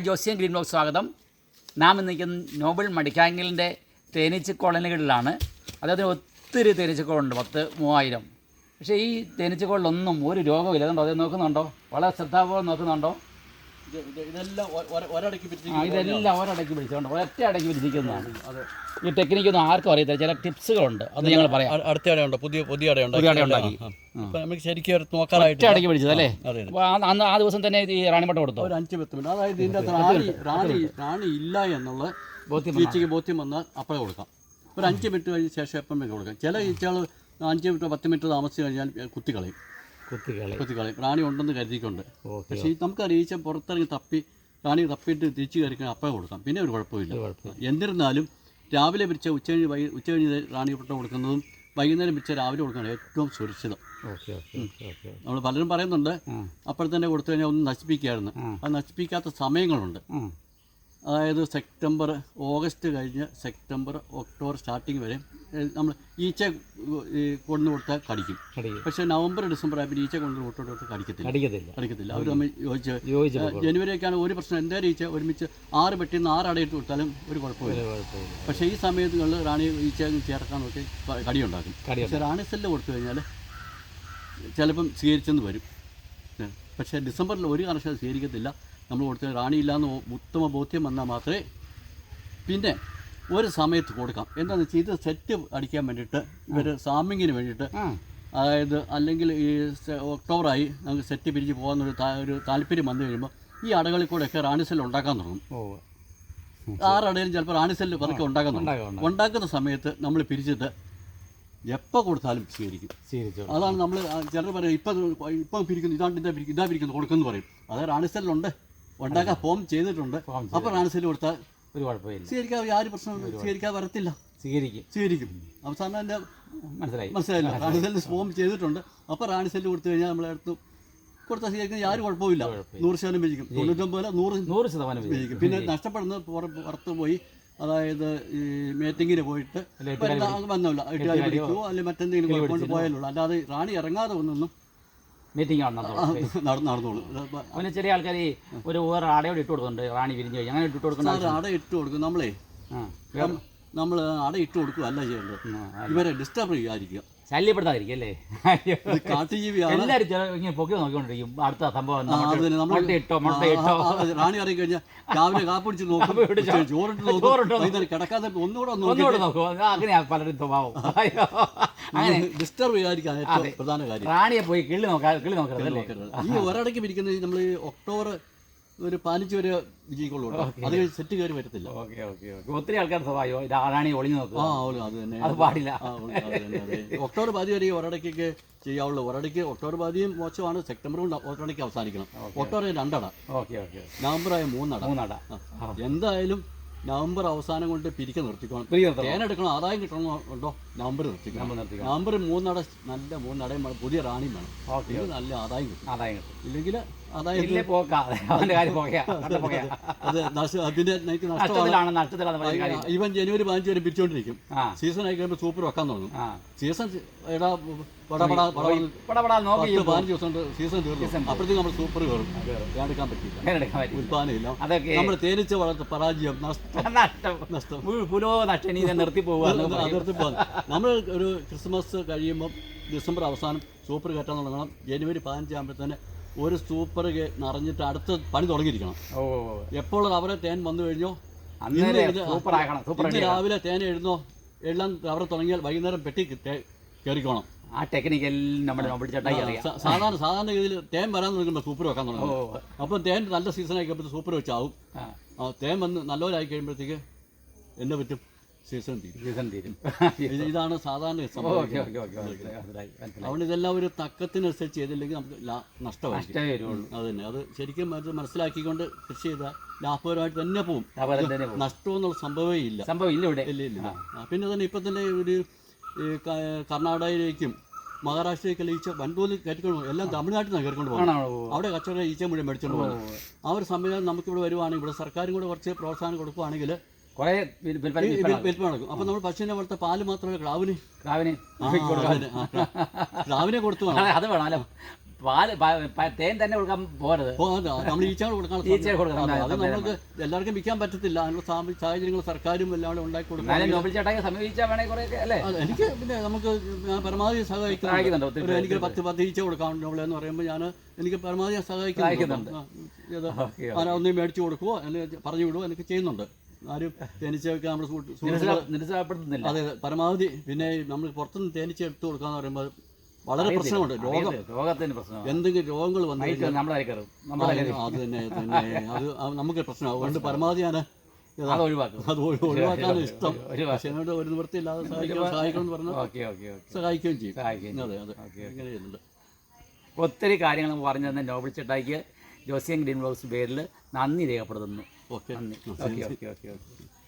ജോസിയൻ green block സ്വാഗതം. നാം ഇന്ന് നോബിൾ മടിക്കാങ്കലിന്റെ തേനീച്ച കോളനികളിലാണ്. അദ്ദേഹത്തിന് ഒത്തിരി തേനീച്ചക്കോളുണ്ട് പത്ത് മൂവായിരം. പക്ഷേ ഈ തേനീച്ചക്കോളിലൊന്നും ഒരു രോഗമില്ല അതുകൊണ്ട് അത് നോക്കുന്നുണ്ടോ? വളരെ ശ്രദ്ധാപൂർവം നോക്കുന്നുണ്ടോ? ഇതെല്ലാം ഒരടക്കി ആ ഇതെല്ലാം ഒരടക്കി പിടിച്ചുകൊണ്ട് ഒറ്റ അടക്കി പിടിച്ചിരിക്കുന്നതാണ്. അതെ. ഈ ടെക്നിക്കൊന്നും ആർക്കും അറിയത്തില്ല. ചില ടിപ്സുകളുണ്ട്. അത് ഞങ്ങൾ പറയാം. അടുത്ത അടയുണ്ട്. പുതിയ പുതിയ അടയുണ്ട്. പുതിയ അട ഉണ്ടാക്കി. നമുക്ക് ശരിക്കും ഒരു ഒറ്റ അടക്കി പിടിച്ചത് അല്ലേ? അതെ അതെ. ആ- അന്ന് ആ ദിവസം തന്നെ ഈ റാണിമട്ട കൊടുത്തോ? ഒരു അഞ്ച് പത്ത് മിനിറ്റ്. അതായത് ഇതിന്റെ റാണി റാണി റാണി ഇല്ല എന്നുള്ള ബോധ്യം ഈച്ചയ്ക്ക് ബോധ്യം വന്നാൽ അപ്പോഴേ കൊടുക്കാം. ഒരു അഞ്ച് മിനിറ്റ് കഴിഞ്ഞ ശേഷം എപ്പം കൊടുക്കാം. ചില ഈച്ചകൾ അഞ്ച് മിനിറ്റ് പത്ത് മിനിറ്റ് താമസിച്ച് കഴിഞ്ഞാൽ കുത്തിക്കളയും കുത്തികളി കുത്തിക്കളയും. റാണി ഉണ്ടെന്ന് കരുതിക്കൊണ്ട്. ഓക്കെ പക്ഷേ ഈ നമുക്കറിയാം ഈച്ച പുറത്തിറങ്ങി തപ്പി റാണി തപ്പിയിട്ട് തിരിച്ചു കയറിക്കാൻ അപ്പം കൊടുക്കാം പിന്നെ ഒരു കുഴപ്പമില്ല. എന്നിരുന്നാലും രാവിലെ പിരിച്ച ഉച്ചകഴിഞ്ഞ് വൈ ഉച്ചകഴിഞ്ഞ് റാണി പൊട്ടം കൊടുക്കുന്നതും വൈകുന്നേരം പിരിച്ച രാവിലെ കൊടുക്കുന്നത് ഏറ്റവും സുരക്ഷിതം. നമ്മൾ പലരും പറയുന്നുണ്ട് അപ്പോഴത്തന്നെ കൊടുത്തു കഴിഞ്ഞാൽ ഒന്ന് നശിപ്പിക്കുകയായിരുന്നു അത് നശിപ്പിക്കാത്ത സമയങ്ങളുണ്ട്. അതായത് സെപ്റ്റംബർ ഓഗസ്റ്റ് കഴിഞ്ഞ് സെപ്റ്റംബർ ഒക്ടോബർ സ്റ്റാർട്ടിങ് വരെ നമ്മൾ ഈച്ച കൊണ്ടു കൊടുത്താൽ കടിക്കും. പക്ഷേ നവംബർ ഡിസംബർ ആയപ്പോൾ ഈച്ച കൊണ്ടു കൊടുത്തു കൊടുത്ത് കടിക്കത്തില്ല. കടിക്കത്തില്ല. കടിക്കത്തില്ല. അവർ തമ്മിൽ യോജിച്ച് ജനുവരിയൊക്കെയാണ് ഒരു പ്രശ്നം. എന്തായാലും ഈച്ച ഒരുമിച്ച് ആറ് പെട്ടിന്ന് ആറ് അടയിട്ട് കൊടുത്താലും ഒരു കുഴപ്പമില്ല. പക്ഷേ ഈ സമയത്തുകളിൽ റാണി ഈച്ച ചേർക്കാൻ നോക്കി കടിയുണ്ടാക്കും. പക്ഷേ റാണി സെല്ല് കൊടുത്തു കഴിഞ്ഞാൽ ചിലപ്പം സ്വീകരിച്ചെന്ന് വരും. പക്ഷേ ഡിസംബറിൽ ഒരു കാരണവശാലും സ്വീകരിക്കത്തില്ല. നമ്മൾ കൊടുത്ത റാണി ഇല്ലാന്ന് ഓ- ഉത്തമ ബോധ്യം വന്നാൽ മാത്രമേ പിന്നെ ഒരു സമയത്ത് കൊടുക്കാം. എന്താണെന്ന് വെച്ചാൽ ഇത് സെറ്റ് അടിക്കാൻ വേണ്ടിയിട്ട് ഇവർ സാമിങ്ങിന് വേണ്ടിയിട്ട് അതായത് അല്ലെങ്കിൽ ഈ ഒക്ടോബറായി നമുക്ക് സെറ്റ് പിരിച്ച് പോകാമെന്നൊരു ഒരു ഒരു താല്പര്യം വന്നു കഴിയുമ്പോൾ ഈ അടകളിൽ കൂടെയൊക്കെ റാണി സെല്ല് ഉണ്ടാക്കാൻ തുടങ്ങും. ആറടയിലും ചിലപ്പോൾ റാണി സെല്ല് പതുക്കെ ഉണ്ടാക്കാൻ തുടങ്ങും. ഉണ്ടാകാം ഉണ്ടാകാം ഉണ്ടാക്കുന്ന സമയത്ത് നമ്മൾ പിരിച്ചിട്ട് എപ്പോൾ കൊടുത്താലും സ്വീകരിക്കും. അതാണ് നമ്മൾ ചിലർ പറയും ഇപ്പം ഇപ്പം പിരിക്കുന്നു ഇതാണ്ട് ഇതാ പിരിക്കുന്നു ഇതാ പിരിക്കുന്നു കൊടുക്കുന്നു പറയും. അത് റാണിസെല്ലുണ്ട് ഉണ്ടാക്കാൻ ഫോം ചെയ്തിട്ടുണ്ട്. അപ്പോൾ റാണിസെല്ല് കൊടുത്താൽ ഒരു കുഴപ്പമില്ല. സ്വീകരിക്കാൻ യാതൊരു പ്രശ്നം സ്വീകരിക്കാൻ വരത്തില്ല. സ്വീകരിക്കും. സ്വീകരിക്കും. അവസാനം എന്റെ മനസ്സിലായി. മനസ്സിലായില്ല. റാണിസെല്ല് ഫോം ചെയ്തിട്ടുണ്ട്. അപ്പോൾ റാണിസെല്ല് കൊടുത്തു കഴിഞ്ഞാൽ നമ്മളെ അടുത്ത് കൊടുത്ത സ്വീകരിക്കുന്ന യാതൊരു കുഴപ്പമില്ല. നൂറ് ശതമാനം വിജയിക്കും. തൊണ്ണൂറ്റൊമ്പത് നൂറ് നൂറ് ശതമാനം വിജയിക്കും. പിന്നെ നഷ്ടപ്പെടുന്നത് പുറ- പുറത്ത് പോയി അതായത് ഈ മീറ്റിങ്ങിന് പോയിട്ട് വന്നില്ല ഇട്ടുകാരി പിടിക്കുമോ അല്ലെങ്കിൽ മറ്റെന്തെങ്കിലും കൊണ്ട് പോയാലുള്ളൂ. അല്ലാതെ റാണി ഇറങ്ങാതെ ഒന്നൊന്നും മീറ്റിംഗ് നടന്നോളൂ. നടന്നോളൂ പിന്നെ ചെറിയ ആൾക്കാർ ഈ ഒരു വേറെ ആടയോട് ഇട്ട് കൊടുക്കുന്നുണ്ട്. റാണി വിരിഞ്ഞു കഴിഞ്ഞാൽ അങ്ങനെ ഇട്ട് കൊടുക്കണ്ട ആട അട ഇട്ട് കൊടുക്കും. നമ്മളെ നമ്മൾ അട ഇട്ട് കൊടുക്കുക അല്ല ചെയ്യേണ്ടത് ഇവരെ ഡിസ്റ്റർബ് ചെയ്യാതിരിക്കുക. ശല്യപ്പെടുത്താതിരിക്കും അല്ലേ ഇത് കാട്ടുജീവിയാണ്. എല്ലാവരും ചില ഇങ്ങനെ പൊക്കി നോക്കിക്കൊണ്ടിരിക്കും. അടുത്ത സംഭവം എന്താ? ആ, അത് തന്നെ നമ്മൾ മുട്ട ഇട്ടോ മുട്ട ഇട്ടോ. ആ, ആ, റാണി അറിയി കഴിഞ്ഞാൽ രാവിലെ കാപ്പിടിച്ച് നോക്കും. പിടിച്ചോ. ചോറിട്ട് ചോറിട്ട് നോക്കും. വൈകുന്നേരം കിടക്കാതെ ഒന്നുകൂടെ ഒന്ന് ഒന്നുകൂടെ നോക്കൂ. അത് അങ്ങനെയാ പലരും സ്വഭാവം. അയ്യോ. അങ്ങനെ. ഡിസ്റ്റർബ് ചെയ്യാതിരിക്കാൻ ഏറ്റവും പ്രധാന കാര്യം. റാണിയെ പോയി കിളി നോക്കാ കിള്ളി നോക്കരുത്. അല്ലേ ഈ ഒരടയ്ക്ക് പിരിക്കുന്നത് നമ്മൾ ഒക്ടോബർ ഒരു പതിനഞ്ച് വരെ വിജയിക്കുള്ളൂ അത് സെറ്റ് കയറി വരത്തില്ല. Okay okay okay. ഒത്തിരി ആൾക്കാർ സ്വഭാവം. ഇത് ഒളിഞ്ഞു നോക്കും ആ അത് തന്നെ. അത് പാടില്ല. ഒക്ടോബർ പാതി വരെ ഈ ഒരടയ്ക്കൊക്കെ ചെയ്യാവുള്ളൂ. ഒരടയ്ക്ക് ഒക്ടോബർ പാതിയും മോശമാണ്. സെപ്റ്റംബറും ഒരടയ്ക്ക് അവസാനിക്കണം. ഒക്ടോബർ രണ്ടട. ഓക്കെ ഓക്കെ നവംബർ ആയ മൂന്നട. മൂന്നട. എന്തായാലും നവംബർ അവസാനം കൊണ്ട് പിരിക്ക നിർത്തിക്കണം. തേനെടുക്കണം ആദായം കിട്ടണമുണ്ടോ നവംബർ നിർത്തിക്കണം. നവംബർ മൂന്നട നല്ല മൂന്നടയും. പുതിയ റാണിയും വേണം. ഇത് നല്ല ആദായം കിട്ടും. ആദായം കിട്ടും. ഇല്ലെങ്കിൽ ആദായം ഇല്ലേ അവന്റെ കാര്യം പോകയാ കണ്ട പോകയാ. അത്. നഷ്ട- അതിന്റെ എനിക്ക് നഷ്ടമാണ് നഷ്ടത്തിലാണ് നഷ്ടത്തിലാണ് പറഞ്ഞ കാര്യം. ഇവൻ ജനുവരി പതിനഞ്ച് വരെ പിരിച്ചുകൊണ്ടിരിക്കും ആ. സീസൺ ആയി കഴിയുമ്പോൾ സൂപ്പർ വെക്കാൻ തുടങ്ങും. ആ. സീസൺ എടാ പടപടാ പടം പടപടാ നോക്കി പത്ത് പതിനഞ്ച് ദിവസം കൊണ്ട് സീസൺ തീർന്നു. അപ്പോഴത്തേക്ക് നമ്മൾ സൂപ്പർ കയറും. എടുക്കാൻ പറ്റില്ല എടുക്കാൻ പറ്റും ഉൽപ്പാദനം ഇല്ല അതൊക്കെ നമ്മൾ തേനീച്ച വളർത്ത പരാജയം നഷ്ടം. നഷ്ടം. പുലോ നഷ്ടം. നിർത്തി പോവുക അതിർത്തി പോകുന്നു നമ്മൾ ഒരു ക്രിസ്മസ് കഴിയുമ്പോൾ ഡിസംബർ അവസാനം സൂപ്പർ കയറ്റാൻ തുടങ്ങണം. ജനുവരി പതിനഞ്ചാകുമ്പോഴത്തേന് ഒരു സൂപ്പർ നിറഞ്ഞിട്ട് അടുത്ത പണി തുടങ്ങിയിരിക്കണം. എപ്പോൾ അവരെ തേൻ വന്നു കഴിഞ്ഞോ? ഇന്ന് രാവിലെ തേൻ എഴുന്നോ? എല്ലാം അവർ തുടങ്ങിയാൽ വൈകുന്നേരം പെട്ടി കയറിക്കോണം. ആ ടെക്നിക്കൽ നമ്മുടെ സാധാരണ സാധാരണ രീതിയിൽ തേൻ വരാൻ നിൽക്കുമ്പോൾ സൂപ്പർ വെക്കാൻ തുടങ്ങും അപ്പോൾ തേൻ നല്ല സീസൺ ആയി കഴിയുമ്പോൾ സൂപ്പർ വെച്ചാവും. തേൻ വന്ന് നല്ലവരായി കഴിയുമ്പോഴത്തേക്ക് എന്നെ പറ്റും സീസൺ തീരും. സീസൺ തീരും. ഇത് ഇതാണ് സാധാരണ അതുകൊണ്ട് ഇതെല്ലാം ഒരു തക്കത്തിനനുസരിച്ച് ചെയ്തില്ലെങ്കിൽ നമുക്ക് നഷ്ടമായിരിക്കും. അത് തന്നെ അത് ശരിക്കും അത് മനസ്സിലാക്കിക്കൊണ്ട് കൃഷി ചെയ്താൽ ലാഭകരമായിട്ട് തന്നെ പോകും പോകും നഷ്ടം എന്നുള്ള സംഭവമേ ഇല്ല. സംഭവം ഇല്ല ഇവിടെ. ഇല്ല ഇല്ല പിന്നെ തന്നെ ഇപ്പം തന്നെ ഒരു കർണാടകയിലേക്കും മഹാരാഷ്ട്രയിലേക്ക് ഈച്ച വൻതോതിൽ കയറ്റിക്കൊണ്ട് പോകും. എല്ലാം തമിഴ്നാട്ടിൽ നിന്ന് കയറിക്കൊണ്ട് പോകും അവിടെ കച്ചവടം ഈച്ച മുഴുവൻ മേടിച്ചുകൊണ്ട് പോകും ആ ഒരു സംവിധാനം നമുക്കിവിടെ വരുവാണെങ്കിൽ ഇവിടെ സർക്കാരും കൂടെ കുറച്ച് പ്രോത്സാഹനം കൊടുക്കുവാണെങ്കിൽ കുറേ വിൽ- വിൽപ്പന വിൽപ്പന വിൽ- നടക്കും. അപ്പം നമ്മൾ പശുവിനെ വളർത്ത പാൽ മാത്രമല്ല ക്ലാവിന് ക്ലാവിന് ക്ലാവിനെ കൊടുത്തു അത് വേണം. അല്ല പാൽ തേൻ തന്നെ കൊടുക്കാൻ പോരുത്. നമ്മൾ ഈച്ചകൾ കൊടുക്കാൻ ഈച്ചകൾ കൊടുക്കണം. അതെ, നമുക്ക് എല്ലാവർക്കും വിൽക്കാൻ പറ്റത്തില്ല. അതിനുള്ള സാഹചര്യങ്ങൾ സർക്കാരും എല്ലാം കൂടെ ഉണ്ടാക്കി കൊടുക്കും എന്നാലും നോബൽ ചേട്ടായി സമീപിച്ചാൽ വേണമെങ്കിൽ കുറേ അല്ലേ? എനിക്ക് പിന്നെ നമുക്ക് പരമാവധി സഹായിക്കുന്നുണ്ട്, എനിക്ക് പത്ത് പത്ത് ഈച്ച കൊടുക്കാൻ എന്ന് പറയുമ്പോൾ ഞാൻ എനിക്ക് പരമാവധി സഹായിക്കുന്നുണ്ട്. ഒന്നും മേടിച്ചു കൊടുക്കുവോ അല്ലെങ്കിൽ പറഞ്ഞു വിടുവോ എനിക്ക് ചെയ്യുന്നുണ്ട്. ആരും തേനീച്ചയൊക്കെ നമ്മുടെ നിരുത്സാഹപ്പെടുത്തുന്നില്ല അതെ പരമാവധി പിന്നെ നമ്മൾ പുറത്തുനിന്ന് തേനീച്ച എടുത്തു കൊടുക്കാന്ന് പറയുമ്പോൾ വളരെ പ്രശ്നമുണ്ട്. രോഗം. അറിയത്തില്ല, രോഗത്തിന് പ്രശ്നമാണ്. എന്തെങ്കിലും രോഗങ്ങൾ വന്നു നമ്മളെ അത് തന്നെ തന്നെ. അത് നമുക്ക് പ്രശ്നമാകും അതുകൊണ്ട് പരമാവധി ഞാൻ അത് ഒഴിവാക്കും. അത് ഒഴി- ഒഴിവാക്കാൻ ഇഷ്ടം. പക്ഷേ എന്നോട് ഒരു നിവൃത്തിയില്ലാതെ സഹായിക്കണം സഹായിക്കണം എന്ന് ഓക്കെ സഹായിക്കുകയും ചെയ്യും. അതെ അതെ. അങ്ങനെ ചെയ്യുന്നുണ്ട്. ഒത്തിരി കാര്യങ്ങൾ പറഞ്ഞു തന്നെ നോബിൾ ചേട്ടായിക്ക് ജോസിയൻ ഗ്രീൻ ബോക്സ് പേരിൽ നന്ദി രേഖപ്പെടുത്തുന്നു. ഓക്കെ. നന്ദി. Okay okay okay okay.